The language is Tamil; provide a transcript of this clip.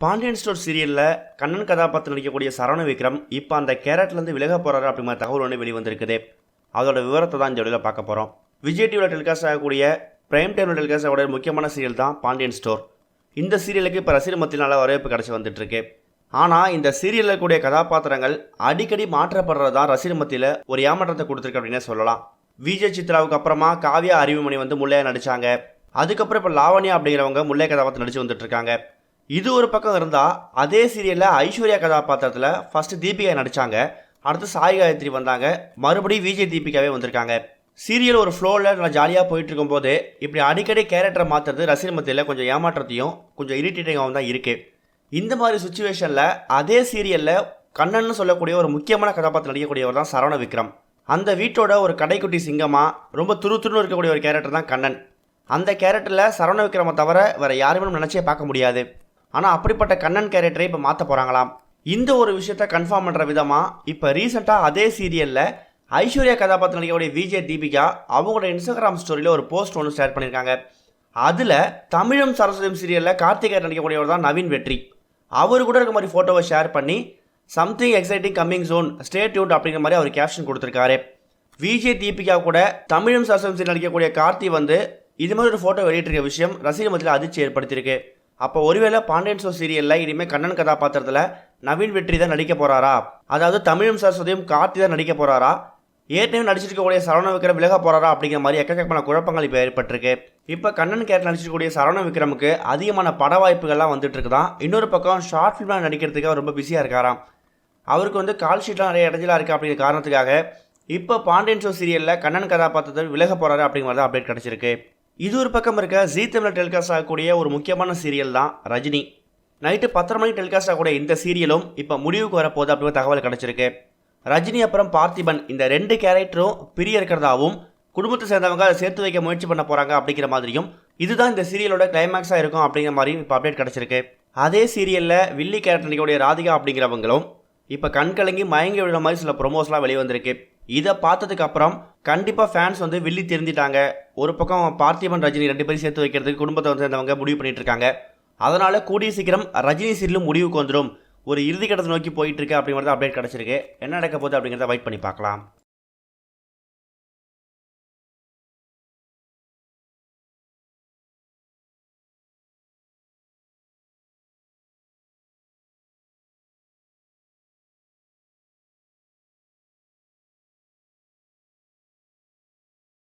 பாண்டியன் ஸ்டோர் சீரியலில் கண்ணன் கதாபாத்திரம் நடிக்கக்கூடிய சரவண விக்ரம் இப்போ அந்த கேரட்லேருந்து விலக போகிறாரு அப்படிங்கிற தகவல் ஒன்று வெளிவந்திருக்குது அதோட விவரத்தை தான் இந்த வீடியோவில் பார்க்க போகிறோம் விஜய் டிவியில் டெலிகாஸ்ட் ஆகக்கூடிய பிரைம் டைமில் டெலிகாஸ்ட் ஆகக்கூடிய முக்கியமான சீரியல் தான் பாண்டியன் ஸ்டோர். இந்த சீரியலுக்கு இப்போ ரசிகர் மத்தியில் நல்ல வரவேற்பு கிடச்சி வந்துட்டுருக்கு. ஆனால் இந்த சீரியலில் கூடிய கதாபாத்திரங்கள் அடிக்கடி மாற்றப்படுறது தான் ரசிகர் மத்தியில் ஒரு ஏமாற்றத்தை கொடுத்துருக்கு அப்படின்னே சொல்லலாம். விஜய் சித்ராவுக்கு அப்புறமா காவியா அறிவுமணி வந்து முல்லையாக நடித்தாங்க அதுக்கப்புறம் இப்போ லாவண்யா அப்படிங்கிறவங்க முல்லை கதாபாத்திரம் நடிச்சு வந்துட்டு இருக்காங்க இது ஒரு பக்கம் இருந்தால் அதே சீரியலில் ஐஸ்வர்யா கதாபாத்திரத்தில் ஃபஸ்ட்டு தீபிகா நடிச்சாங்க. அடுத்து சாய் காயத்ரி வந்தாங்க. மறுபடியும் விஜய் தீபிகாவே வந்திருக்காங்க. சீரியல் ஒரு ஃப்ளோவில் நல்லா ஜாலியாக போயிட்டு இருக்கும்போது இப்படி அடிக்கடி கேரக்டரை மாற்றுறது ரசிகர் மத்தியில் கொஞ்சம் ஏமாற்றத்தையும் கொஞ்சம் இரிட்டேட்டிங்காகவும் தான் இருக்குது இந்த மாதிரி சுச்சுவேஷனில் அதே சீரியலில் கண்ணன்னு சொல்லக்கூடிய ஒரு முக்கியமான கதாபாத்திரம் நடிக்கக்கூடியவர் தான் சரவண விக்ரம். அந்த வீட்டோட ஒரு கடைக்குட்டி சிங்கமாக ரொம்ப துரு துருன்னு இருக்கக்கூடிய ஒரு கேரக்டர் தான் கண்ணன். அந்த கேரக்டரில் சரவண விக்ரமை தவிர வேறு யாருமே நினச்சே பார்க்க முடியாது. ஆனால் அப்படிப்பட்ட கண்ணன் கேரக்டரை இப்போ மாற்ற போகிறாங்களாம் இந்த ஒரு விஷயத்த கன்ஃபார்ம் பண்ணுற விதமாக இப்போ ரீசெண்டாக அதே சீரியலில் ஐஸ்வர்யா கதாபாத்திரம் நடிக்கக்கூடிய விஜய் தீபிகா அவங்களோட இன்ஸ்டாகிராம் ஸ்டோரியில் ஒரு போஸ்ட் ஒன்று ஷேர் பண்ணியிருக்காங்க அதில் தமிழும் சரஸ்வதியும் சீரியலில் கார்த்திகை நடிக்கக்கூடியவர் தான் நவீன் வெற்றி. அவர் கூட இருக்க மாதிரி ஃபோட்டோவை ஷேர் பண்ணி something exciting coming soon stay Dude அப்படிங்கிற மாதிரி அவர் கேப்ஷன் கொடுத்துருக்காரு. விஜய் தீபிகா கூட தமிழும் சரஸ்வதி சீரியல் நடிக்கக்கூடிய கார்த்தி வந்து இது மாதிரி ஒரு ஃபோட்டோ வெளியிட்டிருக்க விஷயம் ரசிகர் மத்தியில் அதிர்ச்சி ஏற்படுத்தியிருக்கு. அப்போ ஒருவேளை பாண்டியன் ஷோ சீரியலில் இனிமேல் கண்ணன் கதாபாத்திரத்தில் நவீன் வெற்றி தான் நடிக்க போகிறாரா அதாவது தமிழும் சரஸ்வதியும் கார்த்தி தான் நடிக்க போகிறாரா ஏற்கனவே நடிச்சிருக்கக்கூடிய சரவண விக்ரம் விலக போகிறாரா அப்படிங்கிற மாதிரி எக்கச்சக்கமான குழப்பங்கள் இப்போ ஏற்பட்டிருக்கு. இப்போ கண்ணன் கேரக்டர் நடிச்சிருக்கக்கூடிய சரவண விக்ரமுக்கு அதிகமான பட வாய்ப்புகள்லாம் வந்துட்டு இருக்குதான். இன்னொரு பக்கம் ஷார்ட் ஃபிலிம்லாம் நடிக்கிறதுக்கு அவர் ரொம்ப பிஸியாக இருக்காராம். அவருக்கு வந்து கால் ஷீட்லாம் நிறைய இடஞ்சலாக இருக்குது அப்படிங்கிற காரணத்துக்காக இப்போ பாண்டியன் ஷோ சீரியலில் கண்ணன் கதாபாத்திரத்தில் விலக போகிறாரு அப்படிங்கிற அப்டேட் கிடச்சிருக்கு. இது ஒரு பக்கம் இருக்க ஜீ தமிழ் டெலிகாஸ்ட் ஆகக்கூடிய ஒரு முக்கியமான சீரியல் தான் ரஜினி. நைட்டு பத்தரை மணிக்கு டெலிகாஸ்ட் ஆகக்கூடிய இந்த சீரியலும் இப்போ முடிவுக்கு வரப்போகுது அப்படிங்கிற தகவல் கிடச்சிருக்கு. ரஜினி அப்புறம் பார்த்திபன் இந்த ரெண்டு கேரக்டரும் பிரிய இருக்கிறதாவும் குடும்பத்தை சேர்ந்தவங்க அதை சேர்த்து வைக்க முயற்சி பண்ண போகிறாங்க அப்படிங்கிற மாதிரியும் இதுதான் இந்த சீரியலோட கிளைமேக்ஸாக இருக்கும் அப்படிங்கிற மாதிரியும் இப்போ அப்டேட் கிடச்சிருக்கு. அதே சீரியலில் வில்லி கேரக்டர் நடிக்கக்கூடிய ராதிகா அப்படிங்கிறவங்களும் இப்போ கண் கலங்கி மயங்கி விடுற மாதிரி சில ப்ரொமோஸ்லாம் வெளியே வந்திருக்கு இதை பார்த்ததுக்கு அப்புறம் கண்டிப்பாக ஃபேன்ஸ் வந்து வில்லி தெரிஞ்சிட்டாங்க ஒரு பக்கம் பார்த்திபன் ரஜினி ரெண்டு பேரும் சேர்த்து வைக்கிறதுக்கு குடும்பத்தை வந்து சேர்ந்தவங்க முடிவு பண்ணிட்டு இருக்காங்க. அதனால் கூடிய சீக்கிரம் ரஜினி சீரியலும் முடிவுக்கு வந்துடும் ஒரு இறுதி கட்டத்தை நோக்கி போயிட்டு இருக்கு அப்படிங்கிறது அப்டேட் கிடச்சிருக்கு. என்ன நடக்க போகுது அப்படிங்கிறத வெயிட் பண்ணி பார்க்கலாம்.